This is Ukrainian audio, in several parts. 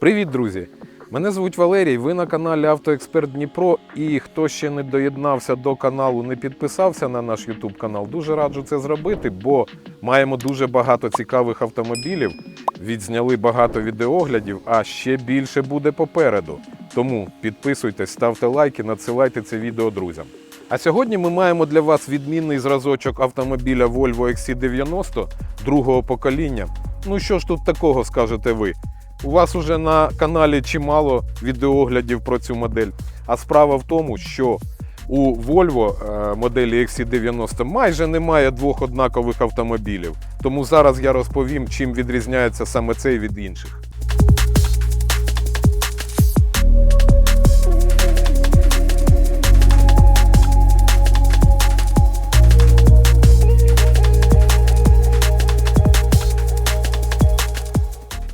Привіт, друзі! Мене звуть Валерій. Ви на каналі Автоексперт Дніпро. І хто ще не доєднався до каналу, не підписався на наш YouTube канал, дуже раджу це зробити, бо маємо дуже багато цікавих автомобілів. Відзняли багато відеоглядів, а ще більше буде попереду. Тому підписуйтесь, ставте лайки, надсилайте це відео друзям. А сьогодні ми маємо для вас відмінний зразочок автомобіля Volvo XC90 другого покоління. Ну що ж тут такого скажете ви? У вас уже на каналі чимало відеоглядів про цю модель. А справа в тому, що у Volvo е, моделі XC90 майже немає двох однакових автомобілів. Тому зараз я розповім, чим відрізняється саме цей від інших.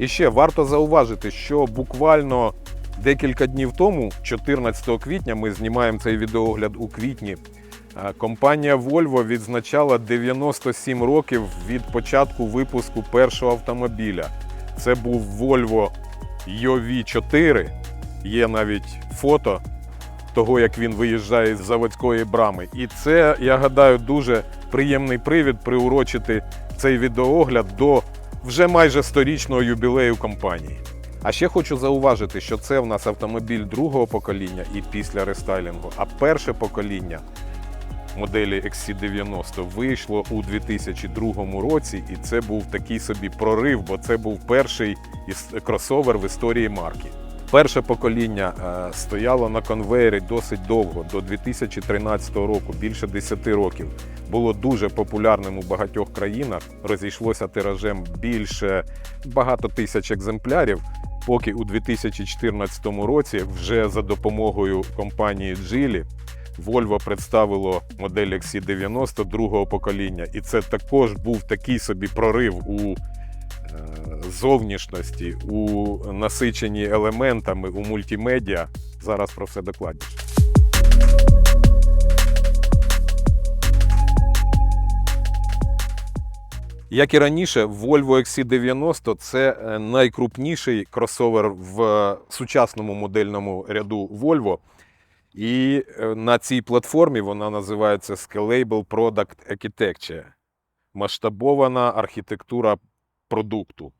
І ще варто зауважити, що буквально декілька днів тому, 14 квітня, ми знімаємо цей відеогляд у квітні. е, Компанія Volvo відзначала 97 років від початку випуску першого автомобіля. Це був Volvo EOV 4. Є навіть фото того, як він виїжджає з заводської брами. І це, я гадаю, дуже приємний привід приурочити цей відеогляд до вже майже сторічного юбілею компанії. А ще хочу зауважити, що це в нас автомобіль другого покоління і після рестайлінгу, а перше покоління моделі XC90 вийшло у 2002 році, і це був такий собі прорив, бо це був перший кросовер в історії марки. Перше покоління е, стояло на конвеєрі досить довго, до 2013 року, більше 10 років. Було дуже популярним у багатьох країнах, розійшлося тиражем більше багато тисяч екземплярів. Поки у 2014 році вже за допомогою компанії Geely Volvo представило модель XC90 другого покоління, і це також був такий собі прорив у зовнішності, у насиченні елементами, у мультимедіа. Зараз про все докладніше. Як і раніше, Volvo XC90 це е, найкрупніший кросовер в е, сучасному модельному ряду Volvo. І е, на цій платформі вона називається Scalable Product Architecture масштабована архітектура продукту.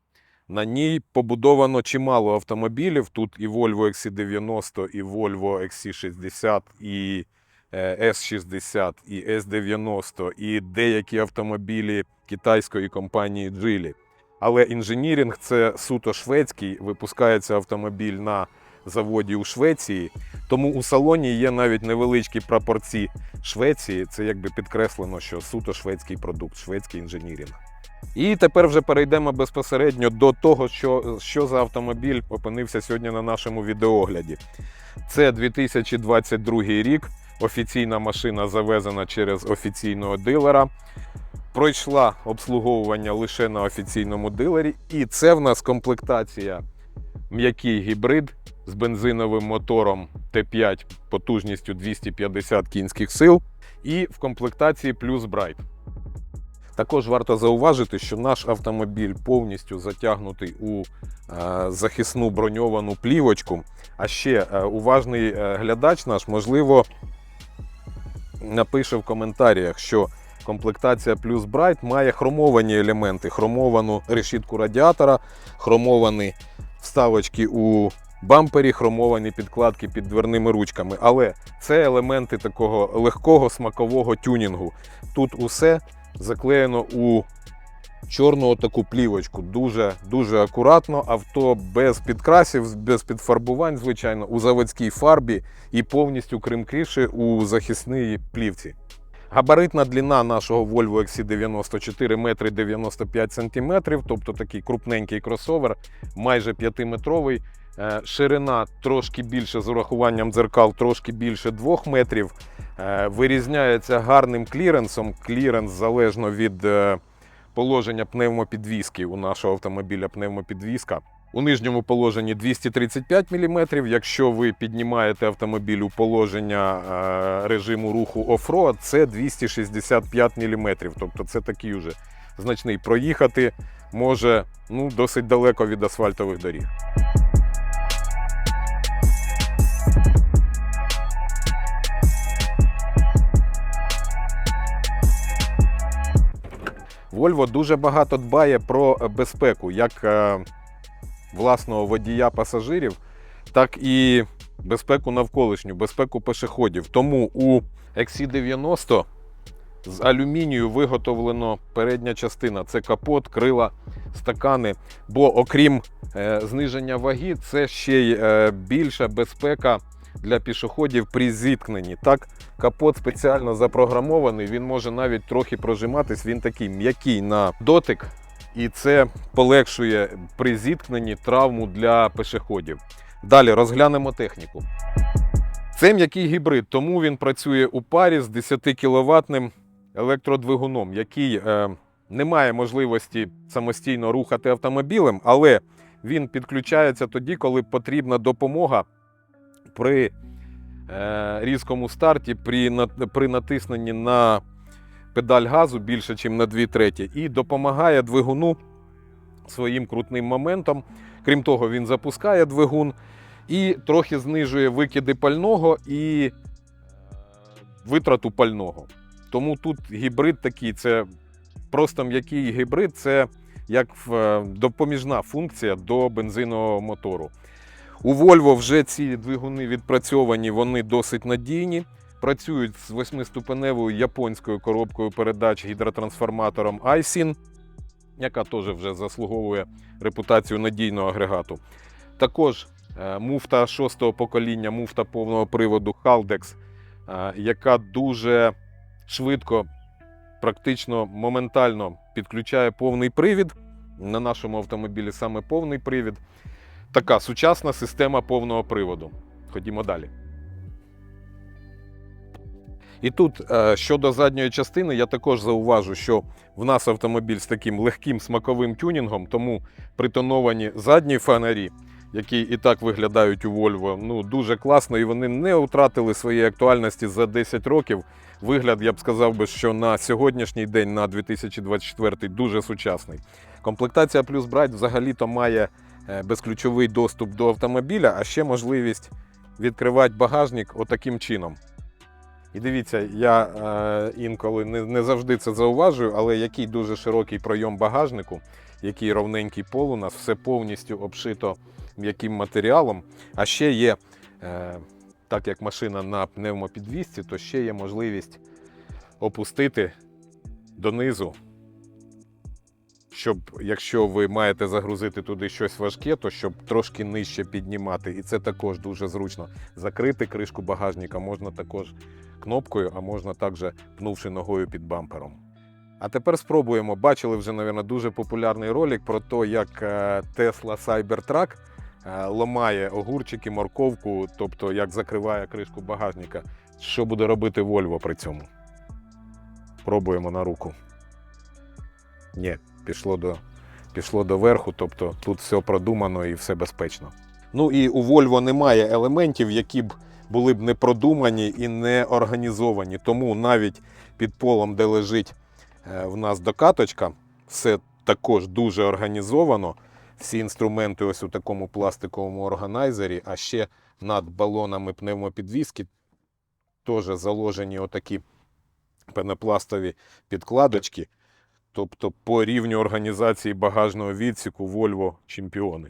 На ній побудовано чимало автомобілів. Тут і Volvo XC90, і Volvo XC60, і е, S60, і S90, і деякі автомобілі китайської компанії Geely. Але інженірінг це суто шведський, випускається автомобіль на заводі у Швеції. Тому у салоні є навіть невеличкі прапорці Швеції. Це якби підкреслено, що суто шведський продукт, шведський інженірінг. І тепер вже перейдемо безпосередньо до того, що, що за автомобіль опинився сьогодні на нашому відеогляді. Це 2022 рік. Офіційна машина завезена через офіційного дилера. Пройшла обслуговування лише на офіційному дилері. І це в нас комплектація м'який гібрид з бензиновим мотором Т5 потужністю 250 кінських сил. І в комплектації плюс Bright. Також варто зауважити, що наш автомобіль повністю затягнутий у е, захисну броньовану плівочку. А ще е, уважний е, глядач наш, можливо, напише в коментарях, що комплектація плюс Bright має хромовані елементи, хромовану решітку радіатора, хромовані вставочки у бампері, хромовані підкладки під дверними ручками. Але це елементи такого легкого смакового тюнінгу. Тут усе заклеєно у чорну таку плівочку. Дуже дуже акуратно. Авто без підкрасів, без підфарбувань, звичайно, у заводській фарбі і повністю крім криші у захисній плівці. Габаритна длина нашого Volvo XC90 4 метри 95 сантиметрів, тобто такий крупненький кросовер, майже 5-метровий. Е, Ширина трошки більше з урахуванням дзеркал, трошки більше 2 метрів. Е, Вирізняється гарним кліренсом. Кліренс залежно від е, положення пневмопідвіски у нашого автомобіля пневмопідвіска. У нижньому положенні 235 мм. Якщо ви піднімаєте автомобіль у положення е, режиму руху оффроад, це 265 мм. Тобто це такий уже значний проїхати може ну, досить далеко від асфальтових доріг. Volvo дуже багато дбає про безпеку як е, власного водія пасажирів, так і безпеку навколишню, безпеку пешеходів. Тому у XC90 з алюмінію виготовлено передня частина це капот, крила, стакани. Бо окрім е, зниження ваги, це ще й е, більша безпека для пішоходів при зіткненні. Так, капот спеціально запрограмований, він може навіть трохи прожиматись, він такий м'який на дотик, і це полегшує при зіткненні травму для пішоходів. Далі розглянемо техніку. Це м'який гібрид, тому він працює у парі з 10 кіловатним електродвигуном, який е, не має можливості самостійно рухати автомобілем, але він підключається тоді, коли потрібна допомога при е, різкому старті, при, натисненні на педаль газу більше, ніж на 2 треті, і допомагає двигуну своїм крутним моментом. Крім того, він запускає двигун і трохи знижує викиди пального і е, витрату пального. Тому тут гібрид такий, це просто м'який гібрид, це як е, допоміжна функція до бензинового мотору. У Volvo вже ці двигуни відпрацьовані, вони досить надійні. Працюють з восьмиступеневою японською коробкою передач гідротрансформатором Aisin, яка теж вже заслуговує репутацію надійного агрегату. Також е, муфта шостого покоління, муфта повного приводу Haldex, е, яка дуже швидко, практично моментально підключає повний привід. На нашому автомобілі саме повний привід. Така сучасна система повного приводу. Ходімо далі. І тут е, щодо задньої частини, я також зауважу, що в нас автомобіль з таким легким смаковим тюнінгом, тому притоновані задні фонарі, які і так виглядають у Volvo, ну дуже класно, і вони не втратили своєї актуальності за 10 років. Вигляд, я б сказав би, що на сьогоднішній день, на 2024, дуже сучасний. Комплектація Plus Bright взагалі-то має безключовий доступ до автомобіля, а ще можливість відкривати багажник отаким чином. І дивіться, я е, інколи не, не завжди це зауважую, але який дуже широкий пройом багажнику, який ровненький пол у нас, все повністю обшито м'яким матеріалом. А ще є, е, так як машина на пневмопідвісці, то ще є можливість опустити донизу, щоб якщо ви маєте загрузити туди щось важке, то щоб трошки нижче піднімати. І це також дуже зручно. Закрити кришку багажника можна також кнопкою, а можна також пнувши ногою під бампером. А тепер спробуємо. Бачили вже, мабуть, дуже популярний ролик про те, як е, Tesla Cybertruck е, ламає огурчики, морковку, тобто як закриває кришку багажника. Що буде робити Volvo при цьому? Пробуємо на руку. Ні, пішло до, пішло до верху, тобто тут все продумано і все безпечно. Ну і у Volvo немає елементів, які б були б не продумані і не організовані. Тому навіть під полом, де лежить е, в нас докаточка, все також дуже організовано. Всі інструменти ось у такому пластиковому органайзері, а ще над балонами пневмопідвіски теж заложені отакі пенопластові підкладочки. Тобто по рівню організації багажного відсіку Volvo чемпіони.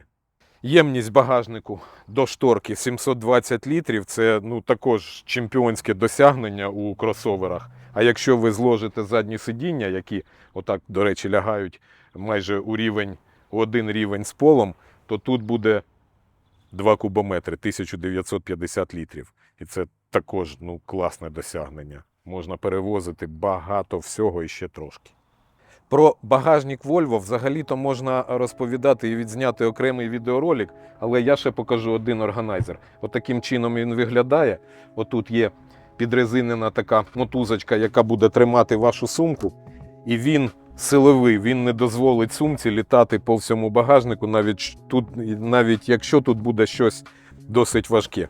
Ємність багажнику до шторки 720 літрів це ну, також чемпіонське досягнення у кросоверах. А якщо ви зложите задні сидіння, які отак, до речі, лягають майже у рівень, у один рівень з полом, то тут буде 2 кубометри 1950 літрів. І це також ну, класне досягнення. Можна перевозити багато всього і ще трошки. Про багажник Volvo взагалі-то можна розповідати і відзняти окремий відеоролик, але я ще покажу один органайзер. Отаким чином він виглядає. Отут є підрезинена така мотузочка, яка буде тримати вашу сумку. І він силовий, він не дозволить сумці літати по всьому багажнику, навіть, тут, навіть якщо тут буде щось досить важке.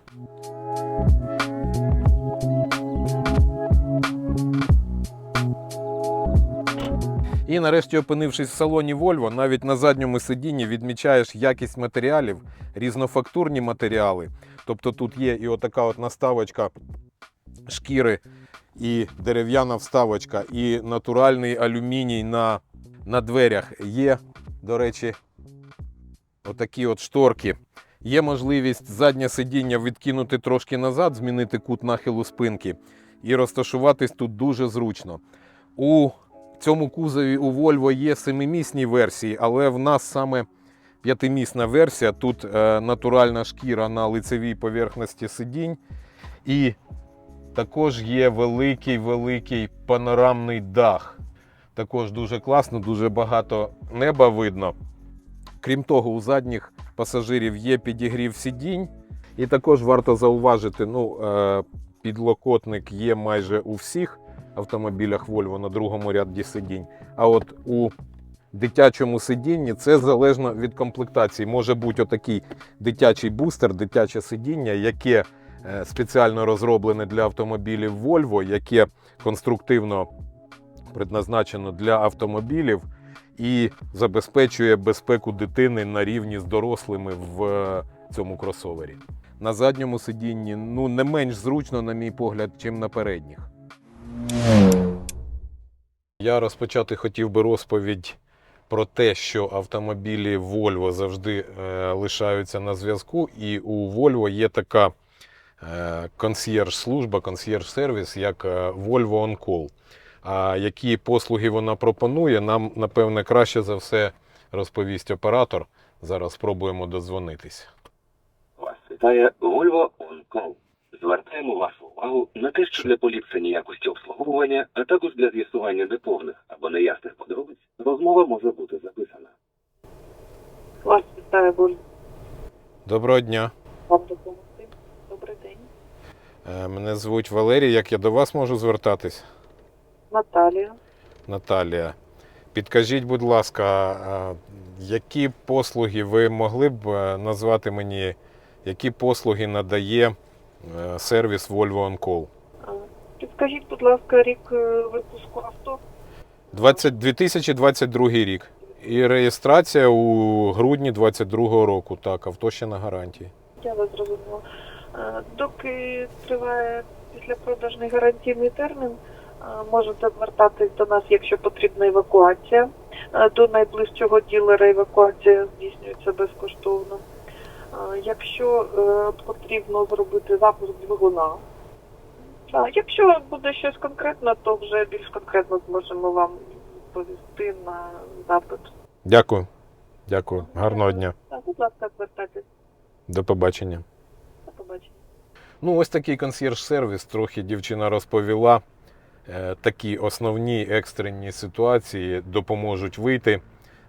І нарешті, опинившись в салоні Volvo, навіть на задньому сидінні відмічаєш якість матеріалів, різнофактурні матеріали. Тобто тут є і отака от наставочка шкіри, і дерев'яна вставочка, і натуральний алюміній на на дверях є, до речі, отакі от шторки. Є можливість заднє сидіння відкинути трошки назад, змінити кут нахилу спинки і розташуватись тут дуже зручно. У цьому кузові у Volvo є семимісні версії, але в нас саме п'ятимісна версія. Тут е, натуральна шкіра на лицевій поверхності сидінь. І також є великий великий панорамний дах. Також дуже класно, дуже багато неба видно. Крім того, у задніх пасажирів є підігрів сидінь. І також варто зауважити, ну, е, підлокотник є майже у всіх автомобілях Volvo на другому ряді сидінь. А от у дитячому сидінні це залежно від комплектації. Може бути отакий дитячий бустер, дитяче сидіння, яке е, спеціально розроблене для автомобілів Volvo, яке конструктивно предназначено для автомобілів і забезпечує безпеку дитини на рівні з дорослими в е, цьому кросовері. На задньому сидінні ну, не менш зручно, на мій погляд, чим на передніх. Я розпочати хотів би розповідь про те, що автомобілі Volvo завжди е, лишаються на зв'язку, і у Volvo є така е, консьєрж-служба, консьєрж-сервіс, як е, Volvo On Call. А які послуги вона пропонує, нам, напевне, краще за все розповість оператор. Зараз спробуємо додзвонитись. Вас вітає Volvo On Call. Звертаємо вашу увагу на те, що для поліпшення якості обслуговування, а також для з'ясування неповних або неясних подробиць, розмова може бути записана. Вас вітає Боль. Доброго дня. Вам допомогти. Добрий день. Е, Мене звуть Валерій. Як я до вас можу звертатись? Наталія. Наталія. Підкажіть, будь ласка, які послуги ви могли б е, назвати мені, які послуги надає сервіс Volvo On Call? А, Підскажіть, будь ласка, рік е, випуску авто. 20, 2022 рік. І реєстрація у грудні 2022 року. Так, авто ще на гарантії. Я вас зрозуміла. Доки триває післяпродажний гарантійний термін, можете звертатись до нас, якщо потрібна евакуація. До найближчого ділера евакуація здійснюється безкоштовно. Якщо е, потрібно зробити запуск двигуна, а якщо буде щось конкретне, то вже більш конкретно зможемо вам відповісти на запит. Дякую. Дякую. Гарного дня. Будь ласка, звертайтесь. До побачення. До побачення. Ну, ось такий консьєрж-сервіс. Трохи дівчина розповіла. Е, Такі основні екстрені ситуації допоможуть вийти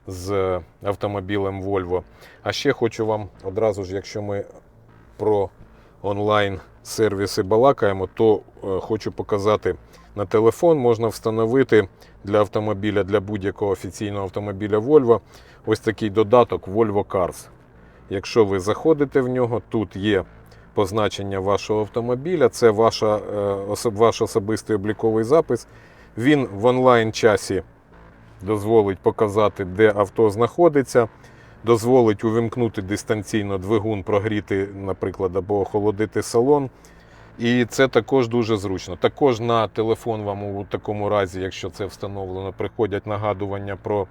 з автомобілем Volvo. А ще хочу вам одразу ж, якщо ми про онлайн-сервіси балакаємо, то е, хочу показати на телефон. Можна встановити для автомобіля, для будь-якого офіційного автомобіля Volvo ось такий додаток Volvo Cars. Якщо ви заходите в нього, тут є позначення вашого автомобіля, це ваша, е, ваш особистий обліковий запис. Він в онлайн-часі дозволить показати, де авто знаходиться, дозволить увімкнути дистанційно двигун, прогріти, наприклад, або охолодити салон. І це також дуже зручно. Також на телефон вам у такому разі, якщо це встановлено, приходять нагадування про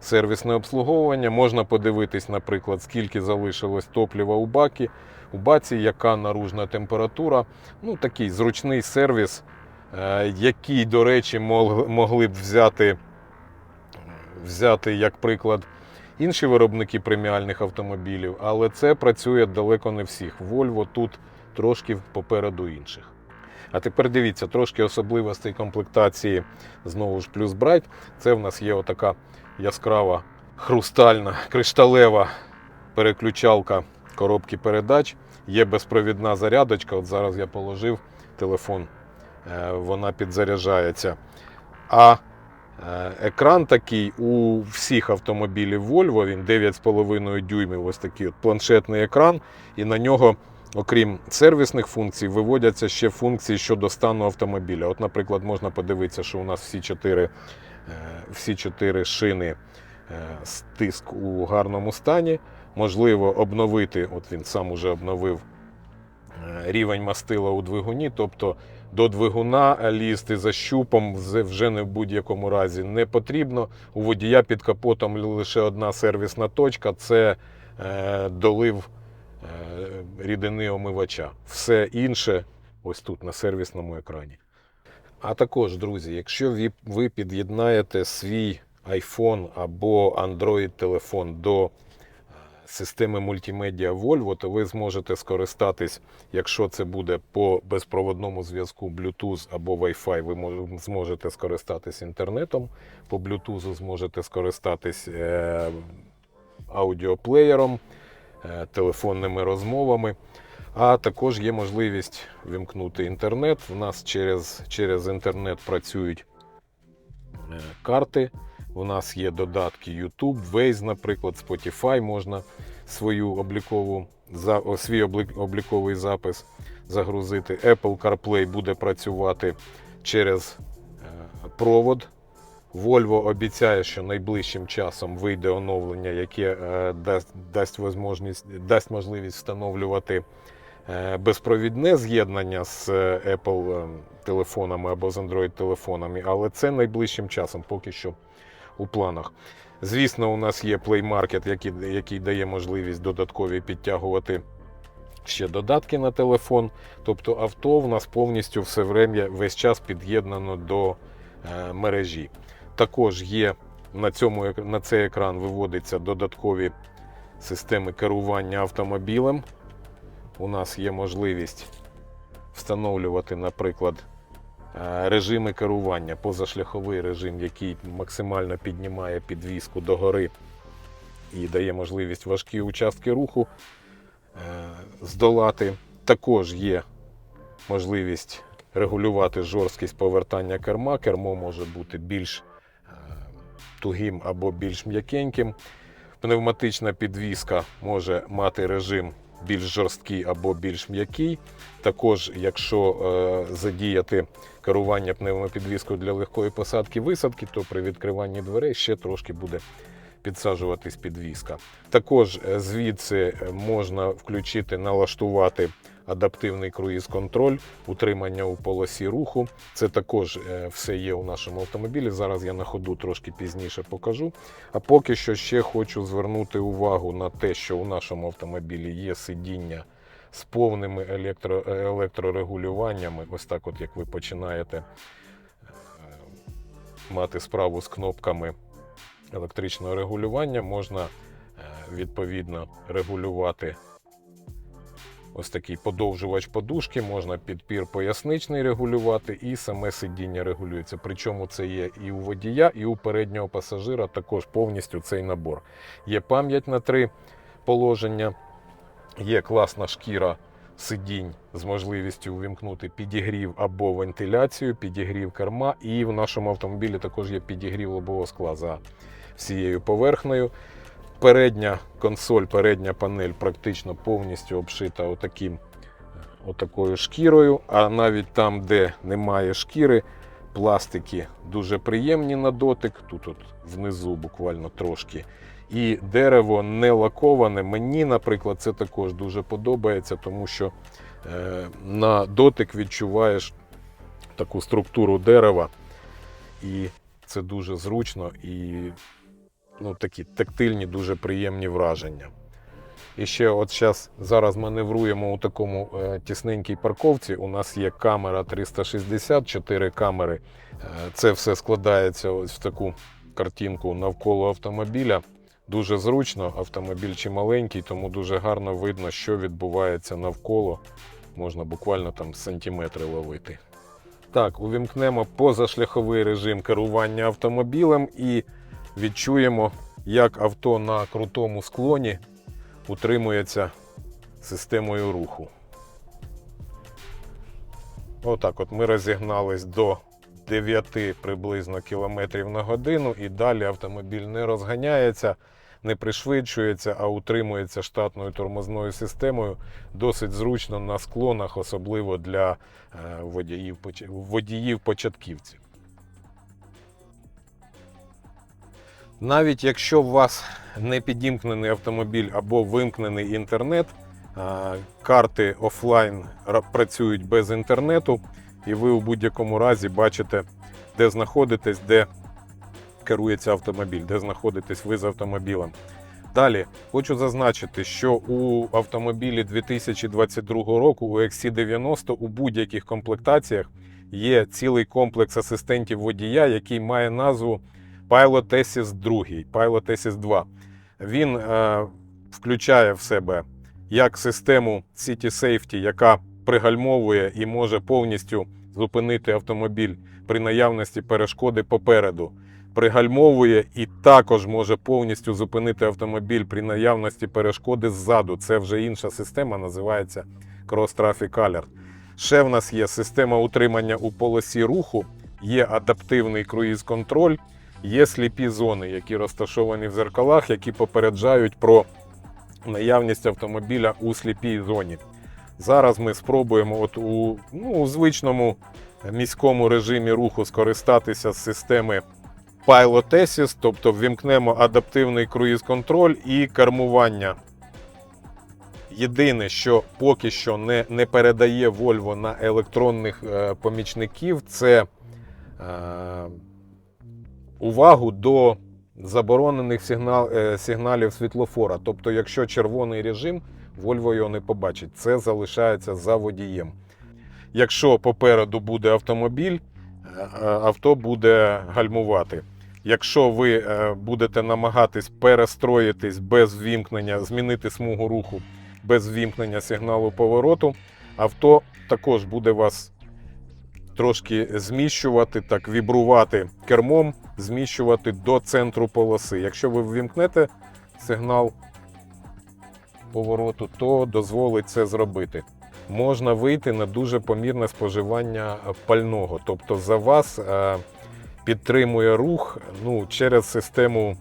сервісне обслуговування. Можна подивитись, наприклад, скільки залишилось топлива у бакі, у баці, яка наружна температура. Ну, такий зручний сервіс, е, який, до речі, могли б взяти, взяти як приклад інші виробники преміальних автомобілів, але це працює далеко не всіх. Volvo тут трошки попереду інших. А тепер дивіться, трошки особливостей комплектації знову ж плюс Bright. Це в нас є отака яскрава, хрустальна, кришталева переключалка коробки передач. Є безпровідна зарядочка. От зараз я положив телефон, е, вона підзаряджається. А екран такий у всіх автомобілів Volvo, він 9,5 дюймів, ось такий от планшетний екран, і на нього. Окрім сервісних функцій, виводяться ще функції щодо стану автомобіля. От, наприклад, можна подивитися, що у нас всі чотири, е, всі чотири шини е, стиск у гарному стані. Можливо, обновити, от він сам уже обновив е, рівень мастила у двигуні, тобто до двигуна лізти за щупом вже- не в будь-якому разі не потрібно. У водія під капотом лише одна сервісна точка це е, долив е, рідини омивача. Все інше ось тут на сервісному екрані. А також, друзі, якщо ви, під'єднаєте свій iPhone або Android телефон до системи мультимедіа Volvo, то ви зможете скористатись, якщо це буде по безпроводному зв'язку Bluetooth або Wi-Fi, ви зможете скористатись інтернетом. По Bluetooth зможете скористатись е, аудіоплеєром, е, телефонними розмовами. А також є можливість вимкнути інтернет. У нас через, через інтернет працюють е, карти. У нас є додатки YouTube, Waze, наприклад, Spotify можна свою облікову, свій обліковий запис загрузити. Apple CarPlay буде працювати через е, провод. Volvo обіцяє, що найближчим часом вийде оновлення, яке е, дасть, дасть, дасть можливість встановлювати е, безпровідне з'єднання з Apple телефонами або з Android телефонами, але це найближчим часом поки що у планах. Звісно, у нас є Play Market, який, який дає можливість додаткові підтягувати ще додатки на телефон. Тобто авто в нас повністю все время, весь час під'єднано до е, мережі. Також є на, цьому, на цей екран виводяться додаткові системи керування автомобілем. У нас є можливість встановлювати, наприклад, режими керування, позашляховий режим, який максимально піднімає підвіску догори і дає можливість важкі участки руху е, здолати. Також є можливість регулювати жорсткість повертання керма. Кермо може бути більш е, тугим або більш м'якеньким. Пневматична підвіска може мати режим більш жорсткий або більш м'який. Також, якщо е, задіяти керування пневмопідвіскою для легкої посадки висадки, то при відкриванні дверей ще трошки буде підсаджуватись підвіска. Також е, звідси е, можна включити, налаштувати адаптивний круїз-контроль, утримання у полосі руху. Це також е, все є у нашому автомобілі. Зараз я на ходу трошки пізніше покажу. А поки що ще хочу звернути увагу на те, що у нашому автомобілі є сидіння з повними електро, е, електрорегулюваннями. Ось так, от як ви починаєте е, мати справу з кнопками електричного регулювання, можна відповідно регулювати ось такий подовжувач подушки, можна підпір поясничний регулювати, і саме сидіння регулюється. Причому це є і у водія, і у переднього пасажира також повністю цей набор. Є пам'ять на три положення, є класна шкіра сидінь з можливістю увімкнути підігрів або вентиляцію, підігрів керма, і в нашому автомобілі також є підігрів лобового скла за всією поверхнею. Передня консоль, передня панель практично повністю обшита отаким, е, отакою шкірою. А навіть там, де немає шкіри, пластики дуже приємні на дотик. Тут от внизу буквально трошки. І дерево не лаковане. Мені, наприклад, це також дуже подобається, тому що е, на дотик відчуваєш таку структуру дерева. І це дуже зручно і ну, такі тактильні, дуже приємні враження. І ще от зараз, зараз маневруємо у такому е, тісненькій парковці. У нас є камера 360, 4 камери. Е, це все складається ось в таку картинку навколо автомобіля. Дуже зручно, автомобіль чималенький, тому дуже гарно видно, що відбувається навколо. Можна буквально там сантиметри ловити. Так, увімкнемо позашляховий режим керування автомобілем і відчуємо, як авто на крутому склоні утримується системою руху. Отак от ми розігнались до 9 приблизно кілометрів на годину, і далі автомобіль не розганяється, не пришвидшується, а утримується штатною тормозною системою. Досить зручно на склонах, особливо для е, водіїв, поч- водіїв-початківців. Навіть якщо у вас не підімкнений автомобіль або вимкнений інтернет, карти офлайн працюють без інтернету, і ви у будь-якому разі бачите, де знаходитесь, де керується автомобіль, де знаходитесь ви з автомобілем. Далі хочу зазначити, що у автомобілі 2022 року у XC90 у будь-яких комплектаціях є цілий комплекс асистентів водія, який має назву Pilot Assist 2, Pilot Assist 2. Він е, включає в себе як систему City Safety, яка пригальмовує і може повністю зупинити автомобіль при наявності перешкоди попереду. Пригальмовує і також може повністю зупинити автомобіль при наявності перешкоди ззаду. Це вже інша система, називається Cross Traffic Alert. Ще в нас є система утримання у полосі руху, є адаптивний круїз-контроль, є сліпі зони, які розташовані в зеркалах, які попереджають про наявність автомобіля у сліпій зоні. Зараз ми спробуємо от у, ну, у звичному міському режимі руху скористатися з системи Pilot Assist, тобто ввімкнемо адаптивний круїз-контроль і кермування. Єдине, що поки що не, не передає Volvo на електронних е, помічників, це е, увагу до заборонених сигнал, е, сигналів світлофора. Тобто, якщо червоний режим, Volvo його не побачить. Це залишається за водієм. Якщо попереду буде автомобіль, е, авто буде гальмувати. Якщо ви е, будете намагатись перестроїтись без ввімкнення, змінити смугу руху без ввімкнення сигналу повороту, авто також буде вас трошки зміщувати, так вібрувати кермом, зміщувати до центру полоси. Якщо ви ввімкнете сигнал повороту, то дозволить це зробити. Можна вийти на дуже помірне споживання пального. Тобто за вас е, підтримує рух ну, через систему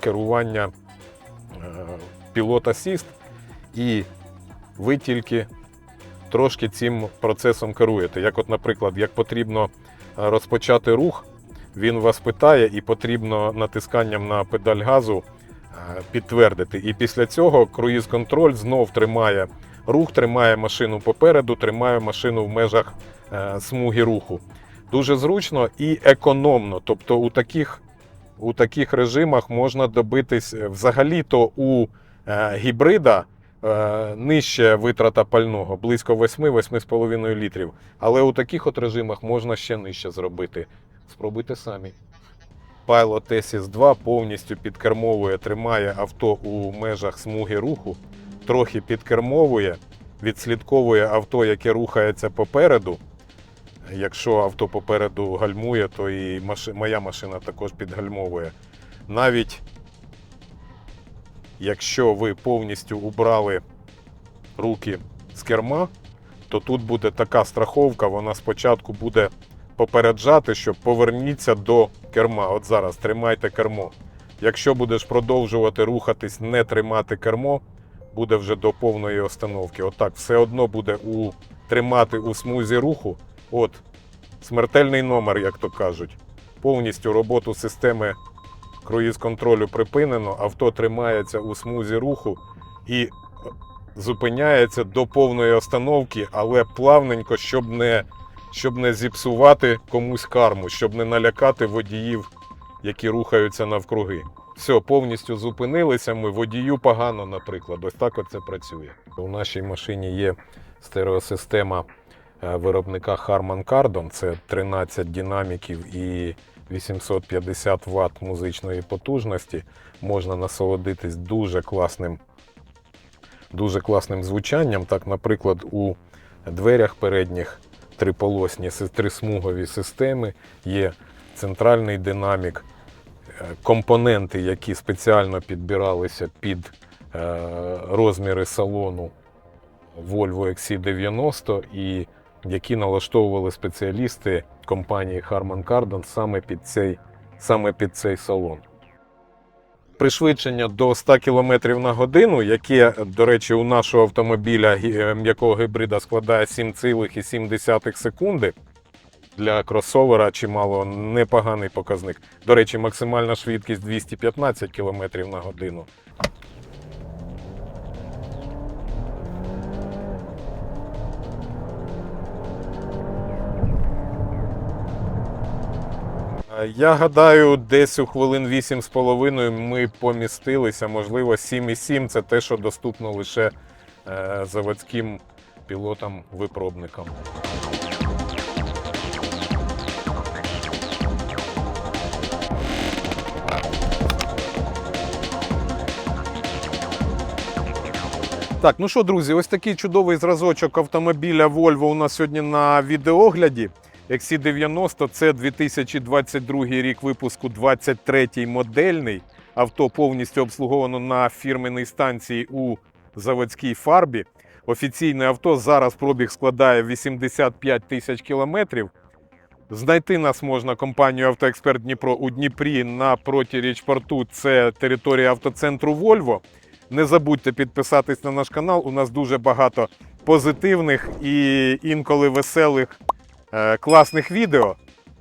керування е, пілот асіст, і ви тільки трошки цим процесом керуєте. Як, от, наприклад, як потрібно е, розпочати рух, він вас питає, і потрібно натисканням на педаль газу е, підтвердити. І після цього круїз-контроль знов тримає рух, тримає машину попереду, тримає машину в межах е, смуги руху. Дуже зручно і економно. Тобто у таких, у таких режимах можна добитись взагалі-то у гібрида е, нижче витрата пального, близько 8-8,5 літрів. Але у таких от режимах можна ще нижче зробити. Спробуйте самі. Pilot Assist 2 повністю підкермовує, тримає авто у межах смуги руху, трохи підкермовує, відслідковує авто, яке рухається попереду. Якщо авто попереду гальмує, то і маши- моя машина також підгальмовує. Навіть якщо ви повністю убрали руки з керма, то тут буде така страховка, вона спочатку буде попереджати, що поверніться до керма. От зараз тримайте кермо. Якщо будеш продовжувати рухатись, не тримати кермо, буде вже до повної остановки. Отак, все одно буде у, тримати у смузі руху. От, смертельний номер, як то кажуть. Повністю роботу системи круїз-контролю припинено, авто тримається у смузі руху і е, зупиняється до повної остановки, але плавненько, щоб не, щоб не зіпсувати комусь карму, щоб не налякати водіїв, які рухаються навкруги. Все, повністю зупинилися ми. Водію погано, наприклад. Ось так оце працює. У нашій машині є стереосистема е, виробника Harman Kardon. Це 13 динаміків і 850 Вт музичної потужності. Можна насолодитись дуже класним, дуже класним звучанням. Так, наприклад, у дверях передніх триполосні трисмугові системи є центральний динамік, е, компоненти, які спеціально підбиралися під е, розміри салону Volvo XC90 і які налаштовували спеціалісти компанії Harman Kardon саме під цей, саме під цей салон. Пришвидшення до 100 км на годину, яке, до речі, у нашого автомобіля е, м'якого гібрида складає 7,7 секунди. Для кросовера чимало непоганий показник. До речі, максимальна швидкість 215 км на годину. Я гадаю, десь у хвилин 8,5 ми помістилися. Можливо, 7,7 це те, що доступно лише е, заводським пілотам-випробникам. Так, ну що, друзі, ось такий чудовий зразочок автомобіля Volvo у нас сьогодні на відеогляді. XC90 це 2022 рік випуску 23-й модельний. Авто повністю обслуговано на фірменій станції у заводській фарбі. Офіційне авто зараз пробіг складає 85 тисяч кілометрів. Знайти нас можна компанію Автоексперт Дніпро у Дніпрі на протирічпорту. Це територія автоцентру Volvo. Не забудьте підписатись на наш канал. У нас дуже багато позитивних і інколи веселих класних відео.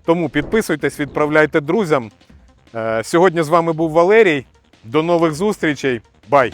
Тому підписуйтесь, відправляйте друзям. Е, Сьогодні з вами був Валерій. До нових зустрічей. Бай!